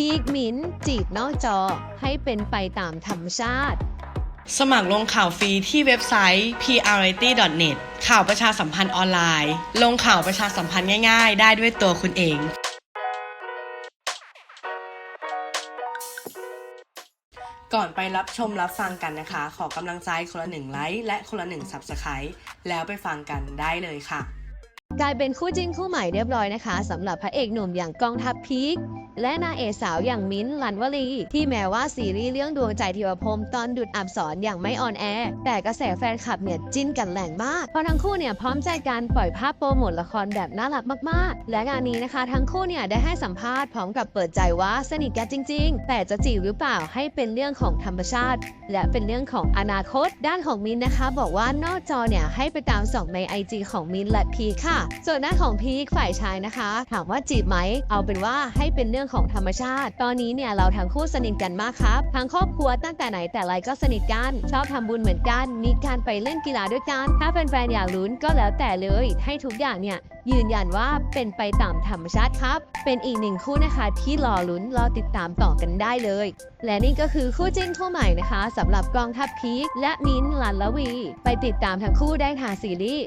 พีกมินจีบนอกจอให้เป็นไปตามธรรมชาติ สมัครลงข่าวฟรีที่เว็บไซต์ prity.net ข่าวประชาสัมพันธ์ออนไลน์ ลงข่าวประชาสัมพันธ์ง่ายๆ ได้ด้วยตัวคุณเองก่อนไปรับชมรับฟังกันนะคะ ขอกำลังใจคนละหนึ่งไลค์และคนละหนึ่ง Subscribe แล้วไปฟังกันได้เลยค่ะ กลายเป็นคู่จิ้นคู่ใหม่เรียบร้อยนะคะสำหรับพระเอกหนุ่มอย่างกองทัพพีคและนางเอกสาวอย่างมิ้นท์ลันวลี ที่แม้ว่าซีรีส์เรื่องดวงใจทิวพรมตอนดุดอับสรอย่างไม่ออนแอร์แต่กระแสแฟนคลับเนี่ยจิ้นกันแรงมาก เพราะทั้งคู่เนี่ยพร้อมใจกันปล่อยภาพโปรโมทละครแบบน่ารักมากๆ และงานนี้นะคะ ทั้งคู่เนี่ยได้ให้สัมภาษณ์พร้อมกับเปิดใจว่าสนิทกันจริง ๆ แต่จะจีบหรือเปล่าให้เป็นเรื่องของธรรมชาติ และเป็นเรื่องของอนาคต ด้านของมิ้นนะคะ บอกว่านอกจอเนี่ยให้ไปตามส่องใน IG ของมิ้นและพีคค่ะส่วนด้านของพีคฝ่ายชายนะคะ ถามว่าจีบไหม เอาเป็นว่าให้เป็นเรื่องของธรรมชาติ ตอนนี้เนี่ยเราทั้งคู่สนิทกันมากครับทั้งครอบครัวตั้งแต่ไหนแต่ไรก็สนิทกัน ชอบทำบุญเหมือนกัน มีการไปเล่นกีฬาด้วยกัน ถ้าแฟนๆอยากลุ้นก็แล้วแต่เลย ให้ทุกอย่างเนี่ยยืนยันว่าเป็นไปตามธรรมชาติครับ เป็นอีกหนึ่งคู่นะคะที่รอลุ้นรอติดตามต่อกันได้เลย และนี่ก็คือคู่จิ้นคู่ใหม่นะคะสำหรับกองทัพพีคและมิ้นลันละวี ไปติดตามทั้งคู่ได้ทางซีรีส์